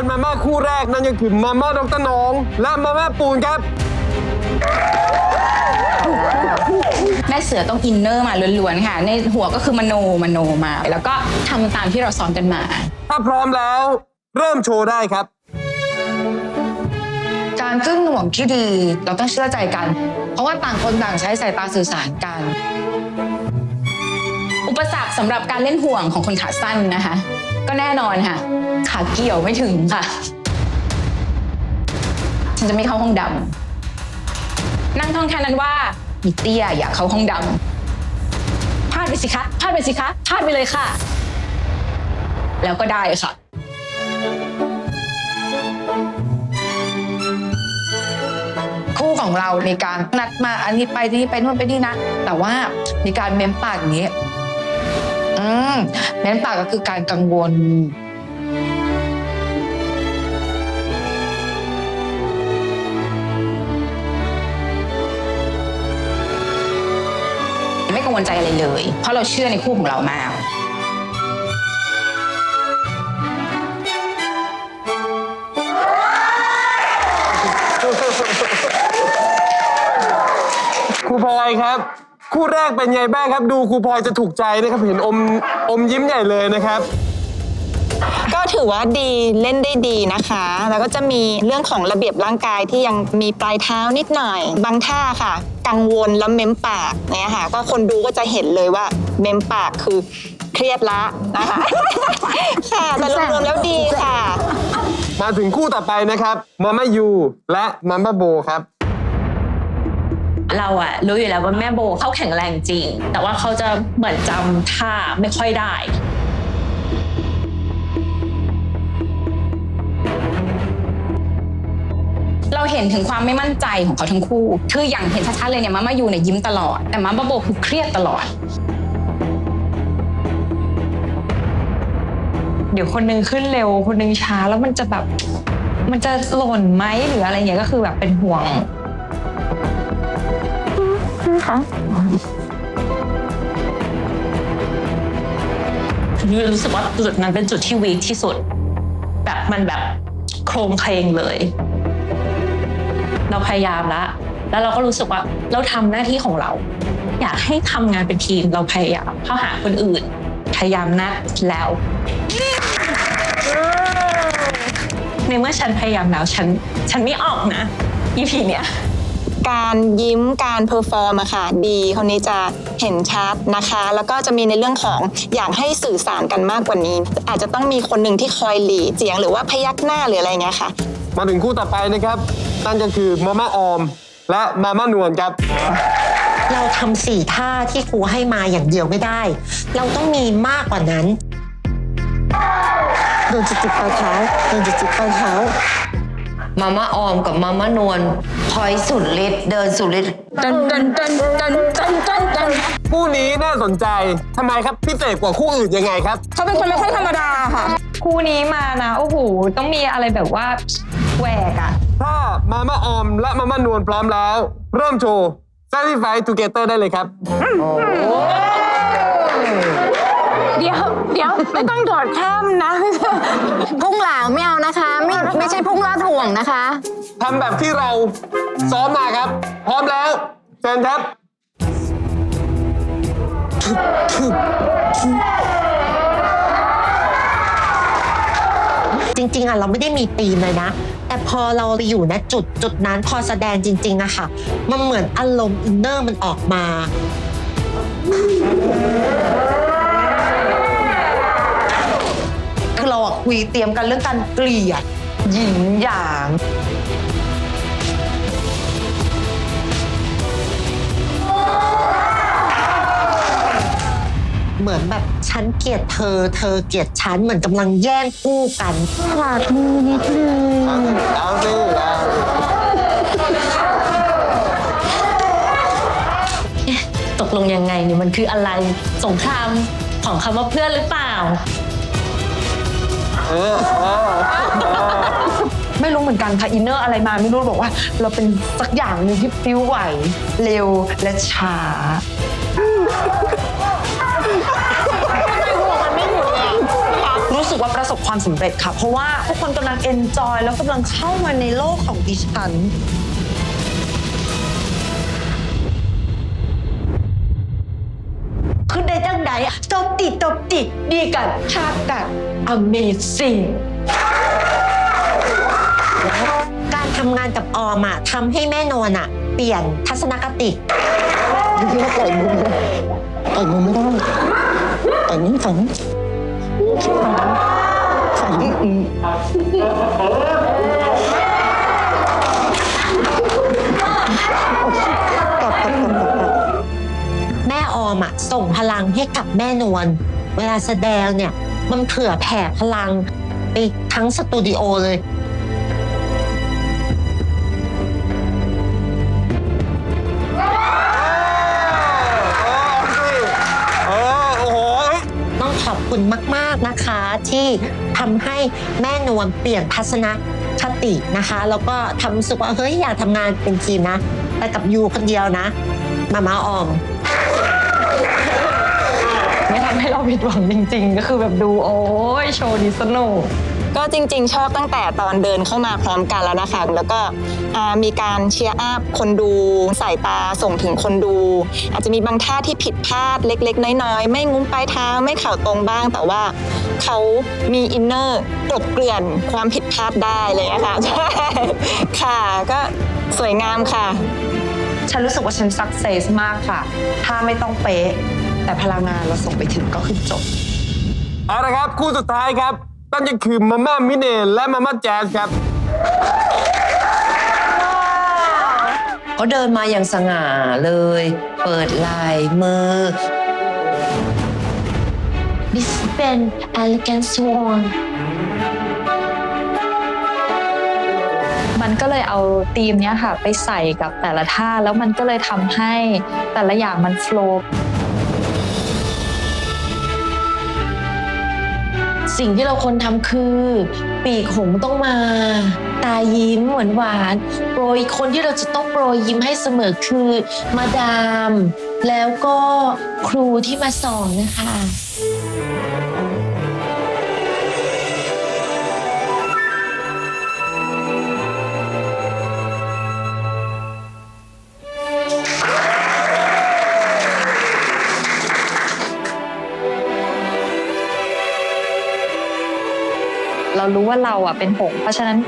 วนมาม่าคู่แรกนั่นก็คือมาม่าดรน้อง และมาม่าปูนครับ แม่เสือต้องอินเนอร์มาล้วนๆค่ะ ในหัวก็คือมโนมโนมา แล้วก็ทำตามที่เราสอนกันมา ถ้าพร้อมแล้ว เริ่มโชว์ได้ครับ การกึ้งหน่วงที่ดีเราต้องเชื่อใจกัน เพราะว่าต่างคนต่างใช้สายตาสื่อสารกัน อุปสรรคสำหรับการเล่นห่วงของคนขาสั้นนะคะ ก็แน่นอนค่ะ ขาเกี่ยวไม่ถึงค่ะ ฉันจะไม่เข้าห้องดำนั่งท่องแค่นั้นว่ามีเตี้ยอยากเข้าห้องดำพลาดไปสิคะพลาดไปสิคะพลาดไปเลยค่ะ แล้วก็ได้ค่ะคู่ของเราในการนัดมาอันนี้ไปนี่ไปนู่นไปนี่นะ แต่ว่ามีการเม้มปากอย่างนี้ มเม้มปากก็คือการกังวล ไม่กังวลใจอะไรเลย เพราะเราเชื่อในคู่ของเรามาก ครูพลอยครับ คู่แรกเป็นไงบ้างครับ ดูครูพลอยจะถูกใจนะครับเห็นอมอมยิ้มใหญ่เลยนะครับ ก็ถือว่าดีเล่นได้ดีนะคะ แล้วก็จะมีเรื่องของระเบียบร่างกายที่ยังมีปลายเท้านิดหน่อย บางท่าค่ะ กังวลแล้วเม้มปากเนี่ยค่ะ ก็คนดูก็จะเห็นเลยว่าเม้มปากคือเครียดละนะคะค่ะแต่รวมๆแล้วดีค่ะ มาถึงคู่ต่อไปนะครับมาม่ายูและมาม่าโบครับ เราอะรู้อยู่แล้วว่าแม่โบเขาแข็งแรงจริง แต่ว่าเขาจะเหมือนจำท่าไม่ค่อยได้เราเห็นถึงความไม่มั่นใจของเขาทั้งคู่ คืออย่างเห็นชัดๆเลยเนี่ยมามายูเนี่ยยิ้มตลอด แต่มาบาโบคือเครียดตลอด เดี๋ยวคนนึงขึ้นเร็ว คนนึงช้าแล้วมันจะแบบ มันจะหล่นไหมหรืออะไรเงี้ยก็คือแบบเป็นห่วง รู้สึกว่าจุดนั้นเป็นจุดที่วีคที่สุด แบบมันแบบโครงเคลงเลย เราพยายามแล้วแล้วเราก็รู้สึกว่าเราทำหน้าที่ของเรา อยากให้ทำงานเป็นทีมเราพยายามเข้าหาคนอื่น พยายามนัดแล้ว ในเมื่อฉันพยายามแล้วฉัน ฉันไม่ออกนะ EP เนี้ย การยิ้มการเพอร์ฟอร์มอะค่ะดีคนนี้จะเห็นชัดนะคะ แล้วก็จะมีในเรื่องของอยากให้สื่อสารกันมากกว่านี้ อาจจะต้องมีคนหนึ่งที่คอยหลีเสียงหรือว่าพยักหน้าหรืออะไรเงี้ยค่ะ มาถึงคู่ต่อไปนะครับ นั่นก็คือมาม่าออม และมาม่านวลครับ เราทำสี่ท่าที่ครูให้มาอย่างเดียวไม่ได้ เราต้องมีมากกว่านั้น โดนจิตจิตปลายเท้าโดนจิตจิตปลายเท้า มาม่าออมกับมาม่านวลพลอยสุดฤทธิ์เดินสุดฤทธิ์ดันดันดันดันดันดันดันคู่นี้น่าสนใจทำไมครับพิเศษกว่าคู่อื่นยังไงครับ เขาเป็นคนไม่ค่อยธรรมดาค่ะ คู่นี้มานะโอ้โหต้องมีอะไรแบบว่าแหวกอะถ้ามาม่าออมและมาม่านวลพร้อมแล้ว เริ่มโชว์ Satisfy Together ได้เลยครับ เดี๋ยวเดี๋ยวไม่ต้องโดดข้ามนะ พุ่งหลาวไม่เอานะคะ ไม่ไม่ใช่พุ่งลาดห่วงนะคะ ทำแบบที่เราซ้อมมาครับ พร้อมแล้วเชิญครับ จริงๆอะเราไม่ได้มีธีมเลยนะ แต่พอเราไปอยู่ณจุดจุดนั้นพอแสดงจริงๆอะค่ะ มันเหมือนอารมณ์อินเนอร์มันออกมา คุยเตรียมกันเรื่องการเกลียดหยินหยางเหมือนแบบฉันเกลียดเธอ เธอเกลียดฉันเหมือนกำลังแย่งคู่กันขาดมือนิดนึงเอาสิตกลงยังไงเนี่ยมันคืออะไรสงครามของคำว่าเพื่อนหรือเปล่า เออเออไม่รู้เหมือนกันค่ะอินเนอร์อะไรมาไม่รู้บอกว่า เราเป็นสักอย่างหนึ่งที่ปิ้วไหว เร็วและช้ารู้สึกว่าประสบความความสำเร็จค่ะ เพราะว่าทุกคนกำลังเอนจอยแล้วกำลังเข้ามาในโลกของดิฉัน ตบติดตบติดดีกันชากัน Amazing การทำงานกับออมอะทำให้แม่นวลอะเปลี่ยนทัศนคติต่อยมือต่อยมือไม่ได้ต่อยนี้ฝั่งนี้ฝั่งนี้อืมแม่ออ มอะส่งพลังให้กับแม่นวลเวลาแสดงเนี่ยมันเผื่อแผ่พลังไปทั้งสตูดิโอเลยโอ้โหต้องขอบคุณมาก ๆนะคะ ที่ทำให้แม่นวลเปลี่ยนทัศนคตินะคะ แล้วก็ทำรู้สึกว่าเฮ้ยอยากทำงานเป็นทีมนะ แต่กับยูคนเดียวนะ มามาออมำให้เราผิดหวังจริง ๆ ก็คือแบบดูโอ้ยโชว์นี้สนุกก็จริง ๆ ชอบตั้งแต่ตอนเดินเข้ามาพร้อมกันแล้วนะคะ แล้วก็อ่ามีการเชียร์อัพคนดูสายตาส่งถึงคนดู อาจจะมีบางท่าที่ผิดพลาดเล็ก ๆ น้อยๆ ไม่งุ้มปลายเท้าไม่เข่าตรงบ้าง แต่ว่าเขามีอินเนอร์กลบเกลื่อนความผิดพลาดได้เลยนะคะใช่ค่ะก็สวยงามค่ะ ฉันรู้สึกว่าฉันสักเซสมากค่ะ ถ้าไม่ต้องเป๊ะ แต่พลังงานเราส่งไปถึงก็คือจบ เอาละครับ คู่สุดท้ายครับนั่นก็คือมาม่ามิเนและมาม่าแจ๊สครับ เขาเดินมาอย่างสง่าเลย เปิดลายมือ This เป็น Elegant Swan มันก็เลยเอาธีมเนี้ยค่ะ ไปใส่กับแต่ละท่า แล้วมันก็เลยทำให้แต่ละอย่างมันโฟล์ สิ่งที่เราควรทำคือ ปีกหงส์ต้องมา ตายิ้มหวานหวานๆโปรยคนที่เราจะต้องโปรยยิ้มให้เสมอคือ มาดาม แล้วก็ครูที่มาสอนนะคะ เรารู้ว่าเราอะเป็นหงส์เพราะฉะนั้น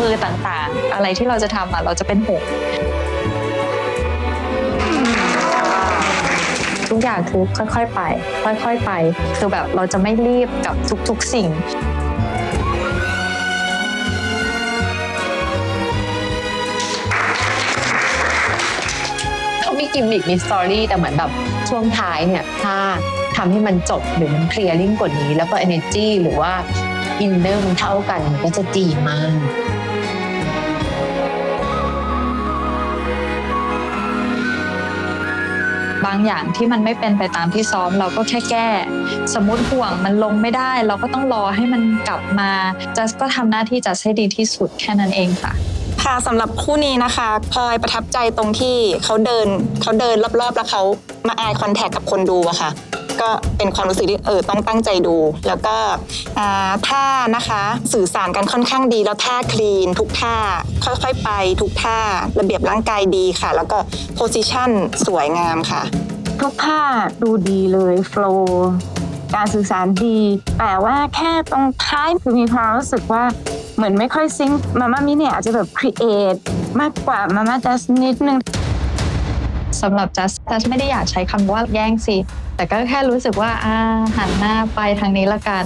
มือต่างๆ อะไรที่เราจะทำอะเราจะเป็นหงส์ทุกอย่างคือค่อยๆไป ค่อยๆไป คือแบบเราจะไม่รีบกับทุกๆสิ่งเขามีกิมมิคมีสตอรี่แต่เหมือนแบบช่วงท้ายเนี่ยถ้าทำให้มันจบหรือมันเคลียร์ลิ่งกว่านี้ แล้วก็ energy หรือว่า อินเนอร์มันเท่ากันมันก็จะดีมากบางอย่างที่มันไม่เป็นไปตามที่ซ้อมเราก็แค่แก้ สมมติห่วงมันลงไม่ได้ เราก็ต้องรอให้มันกลับมาจัสก็ทำหน้าที่จัสให้ดีที่สุดแค่นั้นเองค่ะ ค่ะสำหรับคู่นี้นะคะพลอยประทับใจตรงที่เขาเดินเขาเดินรอบๆ แล้วเขามาอายคอนแทคกับคนดูอะค่ะ ก็เป็นความรู้สึกที่เออต้องตั้งใจดู แล้วก็ท่านะคะสื่อสารกันค่อนข้างดี แล้วท่าคลีน ทุกท่าค่อยๆไปทุกท่าระเบียบร่างกายดีค่ะ แล้วก็โพสิชันสวยงามค่ะ ทุกท่าดูดีเลยโฟล์การสื่อสารดี แต่ว่าแค่ตรงท้ายคือมีความรู้สึกว่าเหมือนไม่ค่อยซิงมาม่ามิเนี่ยอาจจะแบบครีเอทมากกว่ามาม่าจัสนิดนึง สำหรับจัสจัสไม่ได้อยากใช้คำว่าแย่งสิแต่ก็แค่รู้สึกว่าอ่าหันหน้าไปทางนี้ละกัน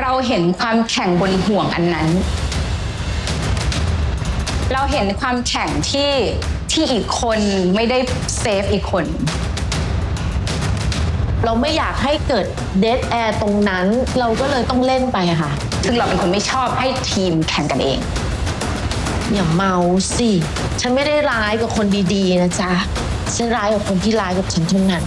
เราเห็นความแข่งบนห่วงอันนั้น เราเห็นความแข่งที่ที่อีกคนไม่ได้เซฟอีกคน เราไม่อยากให้เกิดเด a แอร์ตรงนั้น เราก็เลยต้องเล่นไปอะค่ะ ซึ่งเราเป็นคนไม่ชอบให้ทีมแข่งกันเอง อย่าเมาสิ ฉันไม่ได้ร้ายกับคนดีๆนะจ๊ะ ฉันร้ายกับคนที่ร้ายกับฉันเท่านั้น